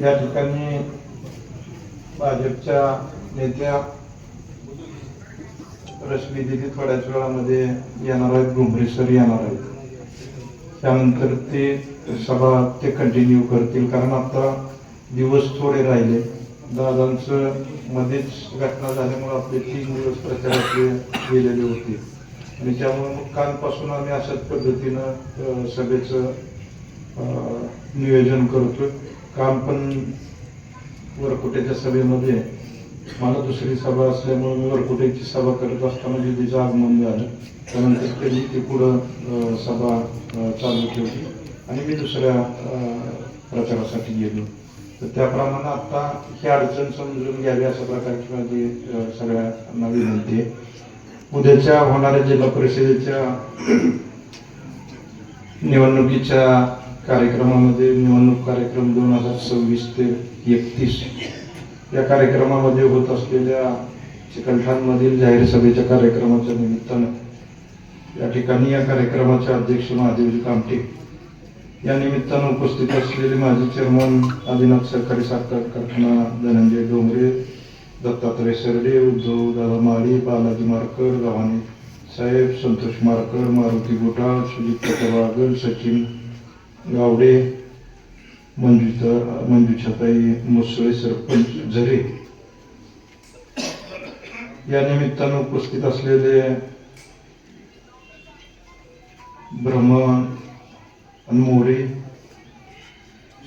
या ठिकाणी भाजपच्या नेत्या रश्मी दिदी थोड्याच वेळामध्ये येणार आहेत भुमरेश्वर येणार आहेत. त्यानंतर ते सभा ते कंटिन्यू करतील कारण आता दिवस थोडे राहिले. दादांचं मध्येच घटना झाल्यामुळे आपले तीन दिवस प्रचारातले गेलेले होते. आणि त्यामुळे मग कालपासून आम्ही अशाच पद्धतीनं सभेचं नियोजन करतो काम पण वरकुटेच्या सभेमध्ये मला दुसरी सभा असल्यामुळे मी वरकुटेची सभा करत असताना तिचं आगमन झालं त्यानंतर त्यांनी ती पुढं सभा चालू ठेवली आणि मी दुसऱ्या प्रचारासाठी गेलो. तर त्याप्रमाणे आत्ता ही अडचण समजून घ्यावी अशा प्रकारची माझी सगळ्यांना विनंती आहे. उद्याच्या होणाऱ्या जिल्हा परिषदेच्या निवडणुकीच्या कार्यक्रमामध्ये निवडणूक कार्यक्रम दोन हजार सव्वीस ते एकतीस. या कार्यक्रमामध्ये होत असलेल्या चिकलठाणमधील जाहीर सभेच्या कार्यक्रमाच्या निमित्तानं या ठिकाणी या कार्यक्रमाचे अध्यक्ष महादेवजी कामटे या निमित्तानं उपस्थित असलेले माजी चेअरमन आदिनाथ सहकारी साखर कारखाना धनंजय डोंगरे दत्तात्रय सरडे उद्धव दादा माळी बालाजी मारकर गव्हाणे साहेब संतोष मारकर मारुती गोटाळ सुजित बागल सचिन गावडे मंजुता मंजूछाताई मुसळे सरपंच झरे. या निमित्तानं उपस्थित असलेले ब्रह्म मोरे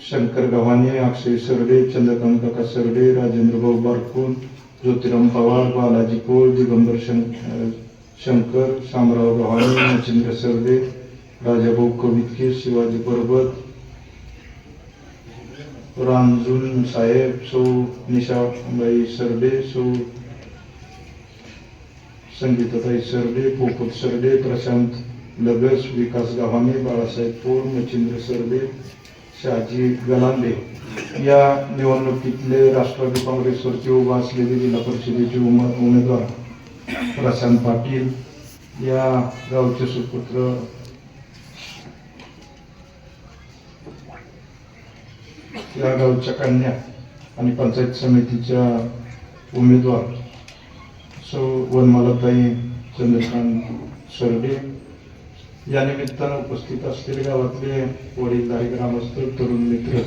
शंकर गव्हाणे अक्षय सरडे चंद्रकांत काका सरडे राजेंद्र भाऊ बारकून ज्योतिराम पवार बालाजी पोळ दिगंबर शं- शंकर शामराव गव्हाणे मच्छिंद्र सरडे राजाभाऊ कवितके शिवाजी पर्वत रामजून साहेब सौ निशाबाई सरडे सौ संगीताताई सरडे पोपट सरडे प्रशांत लगस विकास गव्हाणे बाळासाहेब पोळ मच्छिंद्र सरडे शहाजी गलांडे. या निवडणुकीतले राष्ट्रवादी काँग्रेसवरती उभा असलेले जिल्हा परिषदेचे उमेदवार प्रशांत पाटील या गावचे सुपुत्र या गावच्या कन्या आणि पंचायत समितीच्या उमेदवार. सो वनमालाताई चंद्रकांत सरडे या निमित्तानं उपस्थित असलेले गावातले वडीलधारी ग्रामस्थ तरुण मित्र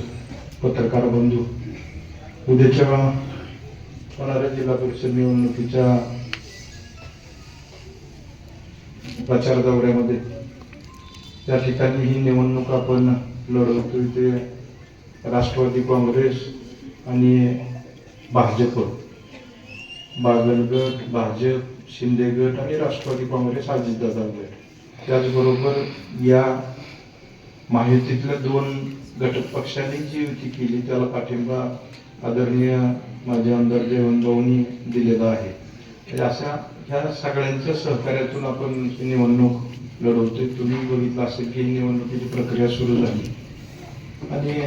पत्रकार बंधू. उद्याच्या होणाऱ्या जिल्हा परिषद निवडणुकीच्या प्रचार दौऱ्यामध्ये त्या ठिकाणी ही निवडणूक आपण लढवतोय ते राष्ट्रवादी काँग्रेस आणि भाजप. बागलगट भाजप शिंदे गट आणि राष्ट्रवादी काँग्रेस अजितदादा गट त्याचबरोबर या माहितीतल्या दोन घटक पक्षांनी जी युती केली त्याला पाठिंबा आदरणीय माझे आमदार देवनभाऊंनी दिलेला आहे. तर अशा ह्या सगळ्यांच्या सहकार्यातून आपण ही निवडणूक लढवतोय. तुम्ही बघितलं असेल की निवडणुकीची प्रक्रिया सुरू झाली. आणि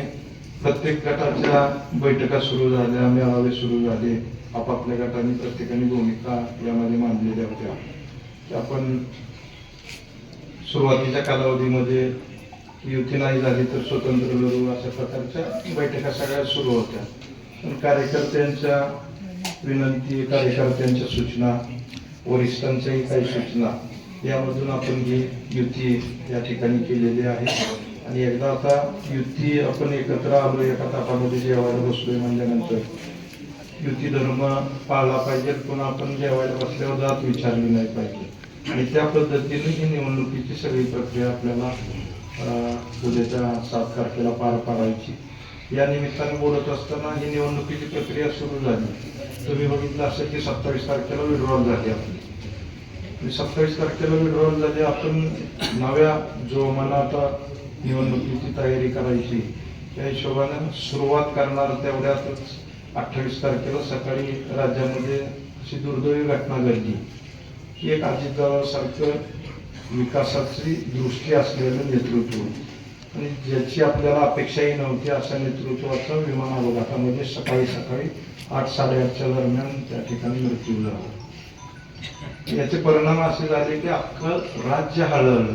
प्रत्येक गटाच्या बैठका सुरू झाल्या मेळावे सुरू झाले. आपापल्या गटाने प्रत्येकाने भूमिका यामध्ये मांडलेल्या होत्या. आपण सुरुवातीच्या कालावधीमध्ये युती नाही झाली तर स्वतंत्र लढू अशा प्रकारच्या बैठका सगळ्या सुरू होत्या. पण कार्यकर्त्यांच्या विनंती कार्यकर्त्यांच्या सूचना वरिष्ठांच्याही काही सूचना यामधून आपण ही युती या ठिकाणी केलेली आहे. आणि एकदा आता युती आपण एकत्र आलो एका ताटामध्ये जेवायला बसलोय म्हणल्यानंतर. युती धर्म पाळला पाहिजे पुन्हा आपण जेवायला बसल्यावर जात विचारली नाही पाहिजे. आणि त्या पद्धतीने ही निवडणुकीची सगळी प्रक्रिया आपल्याला उद्याच्या सात तारखेला पार पाडायची. या निमित्ताने बोलत असताना ही निवडणुकीची प्रक्रिया सुरू झाली. तुम्ही बघितलं असेल की सत्तावीस तारखेला विड्रॉल झाली आपली. सत्तावीस तारखेला विड्रॉल झाली आपण नव्या जो मला आता निवडणुकीची तयारी करायची. त्या हिशोबानं सुरुवात करणार तेवढ्यातच अठ्ठावीस तारखेला सकाळी राज्यामध्ये अशी दुर्दैवी घटना घडली. की एक अजितदादासारखं विकासाची दृष्टी असलेलं नेतृत्व. आणि ज्याची आपल्याला अपेक्षाही नव्हती अशा नेतृत्वाचा विमान अपघातामध्ये सकाळी सकाळी आठ साडेआठच्या दरम्यान त्या ठिकाणी मृत्यू झाला. याचे परिणाम असे झाले की अख्खं राज्य हळहळलं.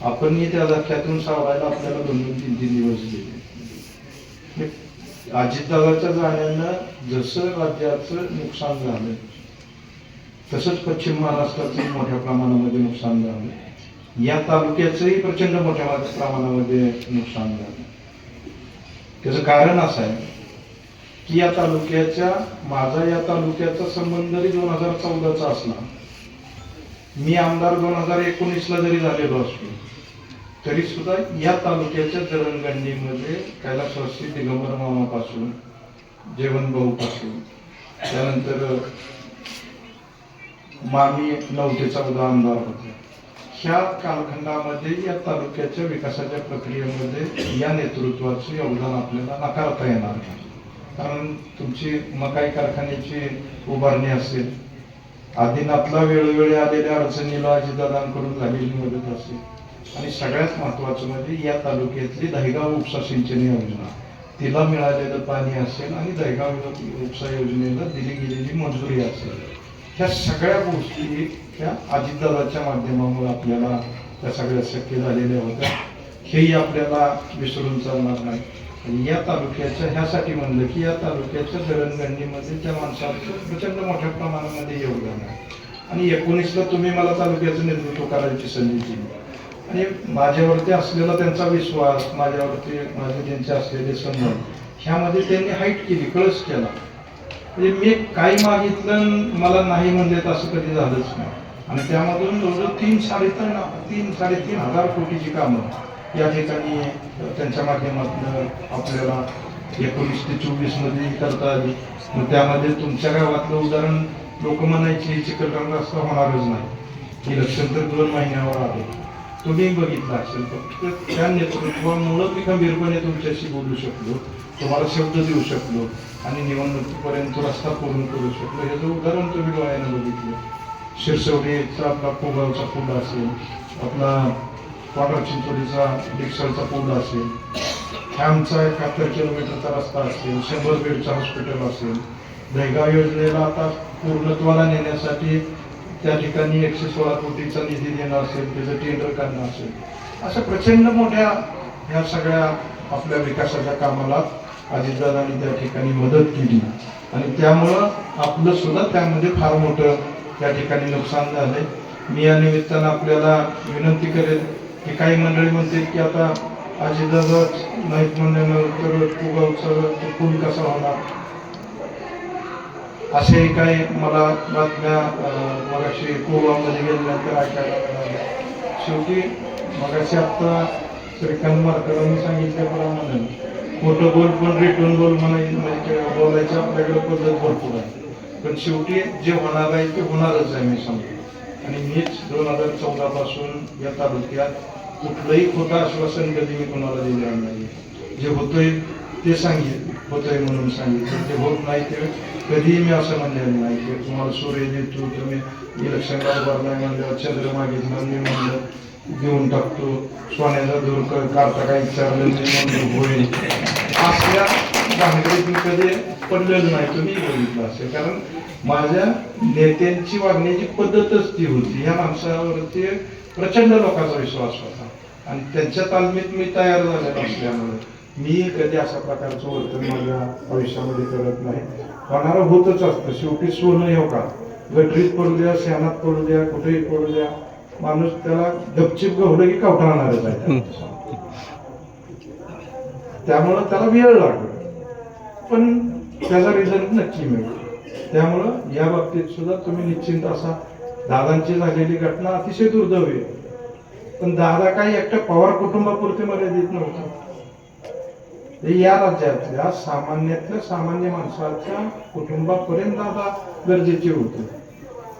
आपणही त्या धक्क्यातून सावरायला आपल्याला दोन दोन तीन तीन दिवस गेले अजितदादाच्या जाण्यानं जसं राज्याचं नुकसान झालं तसंच पश्चिम महाराष्ट्राचं मोठ्या प्रमाणामध्ये नुकसान झालं. या तालुक्याचंही प्रचंड मोठ्या प्रमाणामध्ये नुकसान झालं. त्याचं कारण असं आहे की या तालुक्याच्या माझा या तालुक्याचा संबंध जरी दोन हजार चौदाचा असला मी आमदार दोन हजार एकोणीसला जरी झालेलो असतो तरी सुद्धा या तालुक्याच्या जळणगंडीमध्ये कैलासवासी दिगंबर मामापासून जेवण भाऊ पासून त्यानंतर मामी नवतेचा ते चौदा आमदार होते. ह्या कालखंडामध्ये या तालुक्याच्या विकासाच्या प्रक्रियेमध्ये या नेतृत्वाचे योगदान आपल्याला नाकारता येणार नाही. कारण तुमची मकाई कारखान्याची उभारणी असेल आदिनाथला वेळोवेळी आलेल्या अडचणीला अजितदादांकडून झालेली मदत असेल आणि सगळ्यात महत्वाचं म्हणजे या तालुक्यातली दहिगाव उपसा सिंचन योजना. तिला मिळालेलं पाणी असेल आणि दहिगाव उपसा योजनेला दिली गेलेली मंजुरी असेल. ह्या सगळ्या गोष्टी ह्या अजितदादाच्या माध्यमामुळे आपल्याला त्या सगळ्या शक्य झालेल्या होत्या. हेही आपल्याला विसरून चालणार नाही. आणि या तालुक्याच्या ह्यासाठी म्हणलं की या तालुक्याच्या जळणगंडीमध्ये त्या माणसाचं प्रचंड मोठ्या प्रमाणामध्ये योगदान आहे. आणि एकोणीसला तुम्ही मला तालुक्याचं नेतृत्व करायची संधी दिली. आणि माझ्यावरती असलेला त्यांचा विश्वास माझ्यावरती माझे त्यांचे असलेले संबंध ह्यामध्ये त्यांनी हाईट केली कळस केला. म्हणजे मी काही मागितलं मला नाही म्हणलेत असं कधी झालंच नाही. आणि त्यामधून जवळजवळ तीन साडेतीन तीन साडेतीन हजार कोटीची कामं या ठिकाणी त्यांच्या माध्यमातून आपल्याला एकोणीस ते चोवीसमध्ये करता आली. मग त्यामध्ये तुमच्या गावातलं उदाहरण लोक म्हणायची चिकलरंग असं होणारच नाही. इलेक्शन तर दोन महिन्यावर आलं. तुम्ही बघितलं असेल फक्त त्या नेतृत्वामुळं मी खंबीरपणे तुमच्याशी बोलू शकलो तुम्हाला शब्द देऊ शकलो आणि निवडणुकीपर्यंत रस्ता पूर्ण करू शकलो. याचं उदाहरण तुम्ही डोळ्यानं बघितलं शिरसवडीचा आपला कोगावचा पूल असेल आपला वाटर चिंचोलीचा डिक्सलचा पूल असेल ह्यामचा एकाहत्तर किलोमीटरचा रस्ता असेल शंभर बेडचं हॉस्पिटल असेल दहगाव योजनेला आता पूर्णत्वाला नेण्यासाठी त्या ठिकाणी एकशे सोळा कोटीचा निधी देणं असेल त्याचं टेंडर करणं असेल. अशा प्रचंड मोठ्या ह्या सगळ्या आपल्या विकासाच्या कामाला अजितदादांनी त्या ठिकाणी मदत केली. आणि त्यामुळं आपलं सुद्धा त्यामध्ये फार मोठं त्या ठिकाणी नुकसान झालंय. मी या निमित्तानं आपल्याला विनंती करेल की काही मंडळी म्हणते की आता अजितदादा नाहीत म्हणल्यानंतर पुगावचा तो पूल कसा होणार? असेही काही मला बातम्या मगाशी गोवामध्ये गेल्यानंतर ऐकायला मिळाल्या. शेवटी मगाशी आत्ता श्रीकांत मार्करांनी सांगितल्याप्रमाणे खोटं बोल पण रिटर्न बोल म्हणाय म्हणजे बोलायची आपल्याकडे पद्धत भरपूर आहे. पण शेवटी जे होणार आहे ते होणारच आहे मी सांगतो. आणि मीच दोन हजार चौदा पासून या तालुक्यात कुठलंही खोटं आश्वासन कधी मी कोणाला दिलेलं नाही. जे होतंय ते सांगितलं होतंय म्हणून सांगितलं जे होत नाही ते कधीही मी असं म्हणलेलं नाही की तुम्हाला सूर्य देतो तुम्ही इलेक्शनला उभारलाय म्हणलं चंद्र मागितलं मी म्हणलं देऊन टाकतो सोन्याचा दूर क- काढता काही विचारलं मी म्हणलं होईल. असल्या मी कधी पडलेलं नाही तुम्ही बघितलं असेल. कारण माझ्या नेत्यांची वागण्याची पद्धतच ती होती. ह्या माणसावरती प्रचंड लोकांचा विश्वास होता. आणि त्यांच्या तालमीत मी तयार झालेलो असल्यामुळे मी कधी अशा प्रकारचं वर्तन माझ्या आयुष्यामध्ये करत नाही. होणारं होतच असतं. शेवटी सोनं हो का? गटरीत पडू द्या शेणात पडू द्या कुठेही पडू द्या. माणूस त्याला गपचिप गवलं की कवटाळणारच आहे त्यामुळं त्याला वेळ लागतो. पण त्याचा रिझल्ट नक्की मिळतो. त्यामुळं या बाबतीत सुद्धा तुम्ही निश्चिंत असा. दादांची झालेली घटना अतिशय दुर्दैवी आहे. पण दादा काही एकट्या पवार कुटुंबापुरते मर्यादित नव्हतं. या राज्यातल्या सामान्यातल्या सामान्य माणसाच्या कुटुंबापर्यंत आता गरजेचे होते.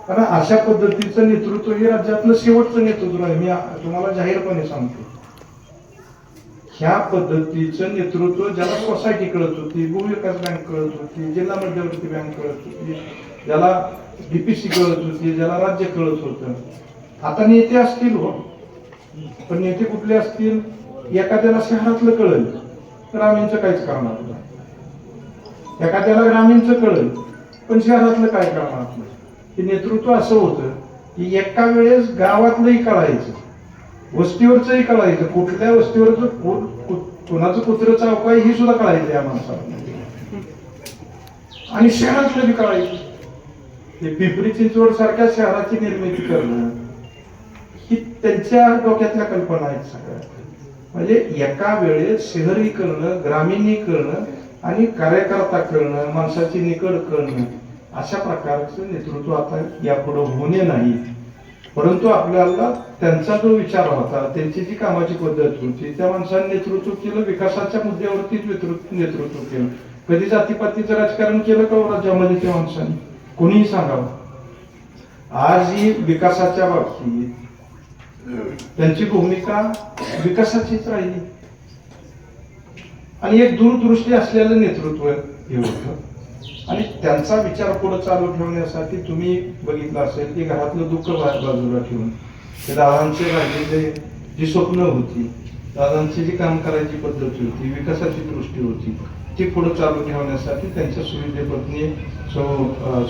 कारण अशा पद्धतीचं नेतृत्व हे राज्यातलं शेवटचं नेतृत्व आहे. मी तुम्हाला जाहीरपणे सांगतो. ह्या पद्धतीचं नेतृत्व ज्याला सोसायटी कळत होती भूविकास बँक कळत होती जिल्हा मध्यवर्ती बँक कळत होती ज्याला डीपीसी कळत होती ज्याला राज्य कळत होतं. आता नेते असतील हो. पण नेते कुठले असतील? एखाद्याला शहरातलं कळलं. ग्रामीणचं काहीच करणार नाही. एखाद्याला ग्रामीणचं कळेल पण शहरातलं काय करणार नाही. हे नेतृत्व असं होतं की एका वेळेस गावातलंही कळायचं वस्तीवरचंही कळायचं कुठल्या वस्तीवरचं कुणाचं कुत्र चावकाय ही सुद्धा कळायचं या माणसाला. आणि शहरातलं बी कळायचं. हे पिंपरी चिंचवड सारख्या शहराची निर्मिती करणं ही त्यांच्या डोक्यातल्या कल्पना आहेत सगळ्या. म्हणजे एका वेळेस शहरीकरण ग्रामीणीकरण आणि कार्यकर्ता करणं माणसाची निकड करणं अशा प्रकारचं नेतृत्व आता यापुढे होणे नाही. परंतु आपल्याला त्यांचा जो विचार होता त्यांची जी कामाची पद्धत होती त्या माणसाने नेतृत्व केलं विकासाच्या मुद्द्यावरतीच नेतृत्व केलं. कधी जातीपातीचं राजकारण केलं का हो राज्यामध्ये त्या माणसाने? कोणीही सांगावं. आज ही विकासाच्या बाबतीत त्यांची भूमिका विकासाचीच राहिली. आणि एक दूरदृष्टी असलेलं नेतृत्व हे होतं. आणि त्यांचा विचार पुढे चालू ठेवण्यासाठी तुम्ही बघितलं असेल की घरातलं दुःख बाजूला ठेवून ते दादांचे राहिलेले जी स्वप्न होती दादांची जी काम करायची पद्धत होती विकासाची दृष्टी होती ती पुढे चालू ठेवण्यासाठी त्यांच्या सुविधे पत्नी सो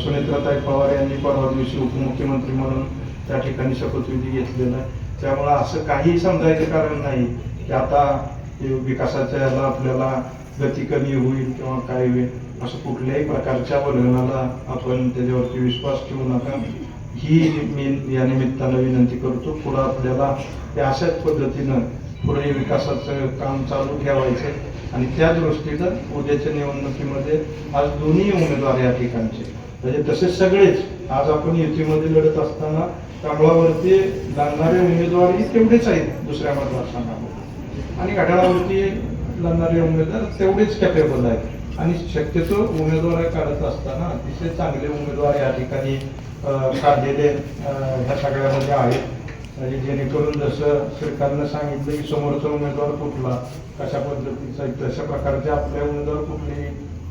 सुनेत्राताई पवार यांनी परवा दिवशी उपमुख्यमंत्री म्हणून त्या ठिकाणी शपथविधी घेतलेला आहे. त्यामुळं असं काही समजायचं कारण नाही की आता विकासाच्या याला आपल्याला गती कमी होईल किंवा काय होईल असं कुठल्याही प्रकारच्या वर्णनाला आपण त्याच्यावरती विश्वास ठेवू नका. ही मी या निमित्तानं विनंती करतो पुढं आपल्याला ते अशाच पद्धतीनं पुढे विकासाचं काम चालू ठेवायचं आणि त्या दृष्टीनं उद्याच्या निवडणुकीमध्ये आज दोन्ही उमेदवार या ठिकाणचे. म्हणजे तसे सगळेच आज आपण युतीमध्ये लढत असताना कमळावरती लागणारे उमेदवारही तेवढेच आहेत दुसऱ्या मतदारसंघामध्ये. आणि घड्याळावरती लढणारे उमेदवार तेवढेच कॅपेबल आहेत. आणि शक्यतो उमेदवार काढत असताना अतिशय चांगले उमेदवार या ठिकाणी काढलेले ह्या सगळ्यामध्ये आहेत. म्हणजे जेणेकरून जसं सरकारनं सांगितलं की समोरचा उमेदवार कुठला कशा पद्धतीचा तशा प्रकारचे आपले उमेदवार कुठले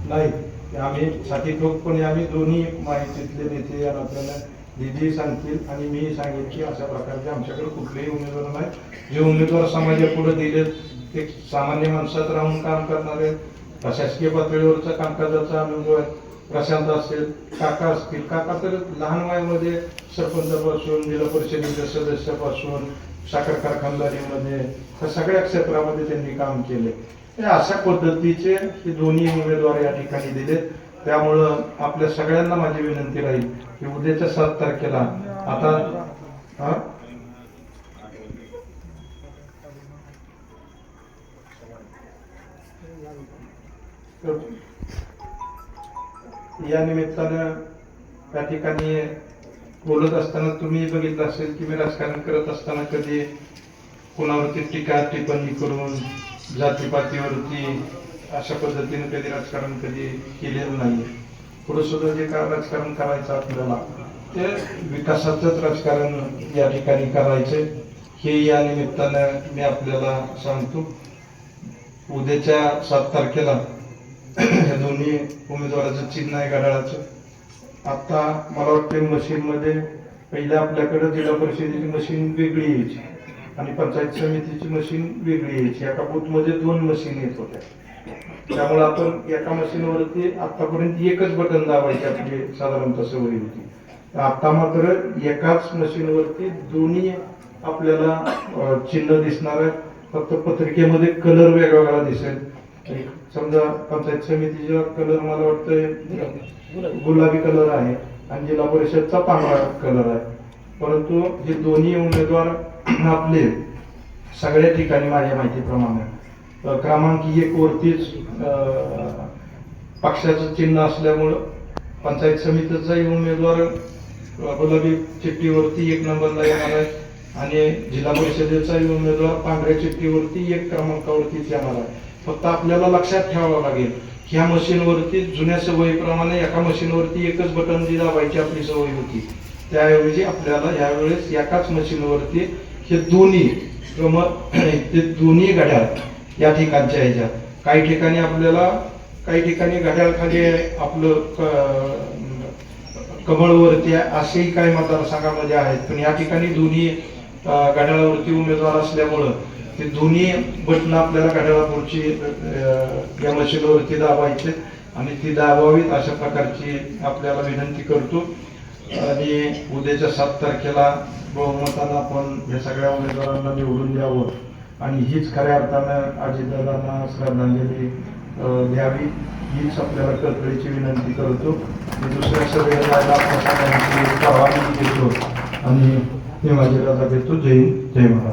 नाहीत. आम्ही साठी ठोकपणे आम्ही दोन्ही माहितीतले नेते या आपल्याला दिदी सांगतील आणि मी सांगेन की अशा प्रकारचे आमच्याकडे कुठलेही उमेदवार नाही जे उमेदवार समाजापुढे दिले ते सामान्य माणसात राहून काम करणारे प्रशासकीय पातळीवरचा कामकाजाचा अनुभव आहे प्रशांत असेल काका असतील काका तर लहान वयामध्ये सरपंचापासून जिल्हा परिषदेच्या सदस्यापासून साखर कारखानदारीमध्ये ह्या सगळ्या क्षेत्रामध्ये त्यांनी काम केले. हे अशा पद्धतीचे हे दोन्ही उमेदवार या ठिकाणी दिलेत. त्यामुळं आपल्या सगळ्यांना माझी विनंती राहील की उद्याच्या सात तारखेला आता हा? या निमित्तानं त्या ठिकाणी बोलत असताना तुम्ही बघितलं असेल की मी राजकारण करत असताना कधी कोणावरती टीका टिप्पणी करून जातीपातीवरती अशा पद्धतीने कधी राजकारण कधी केलेलं नाही पुढे सुद्धा जे काय राजकारण करायचं आपल्याला ते विकासाचंच राजकारण या ठिकाणी करायचे हे या निमित्तानं मी आपल्याला सांगतो. उद्याच्या सात तारखेला या दोन्ही उमेदवाराचं चिन्ह आहे घड्याळाचं. आता मला वाटते मशीनमध्ये पहिले आपल्याकडे जिल्हा परिषदेची मशीन वेगळी यायची आणि पंचायत समितीची मशीन वेगळी यायची. एका बूथमध्ये दोन मशीन येत होत्या. त्यामुळे आपण एका मशीनवरती आतापर्यंत एकच बटन दाबायची आपली साधारणतः सवय होती. आता मात्र एकाच मशीनवरती दोन्ही आपल्याला चिन्ह दिसणार आहे फक्त पत्रिकेमध्ये कलर वेगवेगळा दिसेल. एक समजा पंचायत समितीचा कलर मला वाटतं गुलाबी कलर आहे आणि जिल्हा परिषदचा पांढरा कलर आहे. परंतु हे दोन्ही उमेदवार आपले सगळ्या ठिकाणी माझ्या माहितीप्रमाणे क्रमांक एक वरतीच पक्षाचं चिन्ह असल्यामुळं पंचायत समितीचाही उमेदवार गुलाबी चिठ्ठीवरती एक नंबरला येणार आहे आणि जिल्हा परिषदेचाही उमेदवार पांढऱ्या चिठ्ठीवरती एक क्रमांकावरतीच येणार आहे. फक्त आपल्याला लक्षात ठेवावं लागेल ह्या मशीनवरती जुन्या सवयीप्रमाणे एका मशीनवरती एकच बटन जी दाबायची आपली सवय होती त्याऐवजी आपल्याला यावेळेस एकाच मशीनवरती हे दोन्ही क्रम ते दोन्ही घड्याळ या ठिकाणच्या ह्याच्यात. काही ठिकाणी आपल्याला काही ठिकाणी घड्याळखाली आपलं क- कमळवरती आहे असेही काही मतदारसंघामध्ये आहेत. पण या ठिकाणी दोन्ही घड्याळावरती उमेदवार असल्यामुळं ते दोन्ही बटन आपल्याला घड्याळापुढची या मशीनवरती दाबायचे आणि ती दाबावीत अशा प्रकारची आपल्याला विनंती करतो. आणि उद्याच्या सात तारखेला बहुमतानं आपण या सगळ्या उमेदवारांना निवडून द्यावं. आणि हीच खऱ्या अर्थानं अजितदादांना श्रद्धांजली द्यावी. हीच आपल्याला कळकळीची विनंती करतो. मी दुसऱ्या सगळ्या परवानगी घेतो आणि हे माझी राजा घेतो जय जय महाराज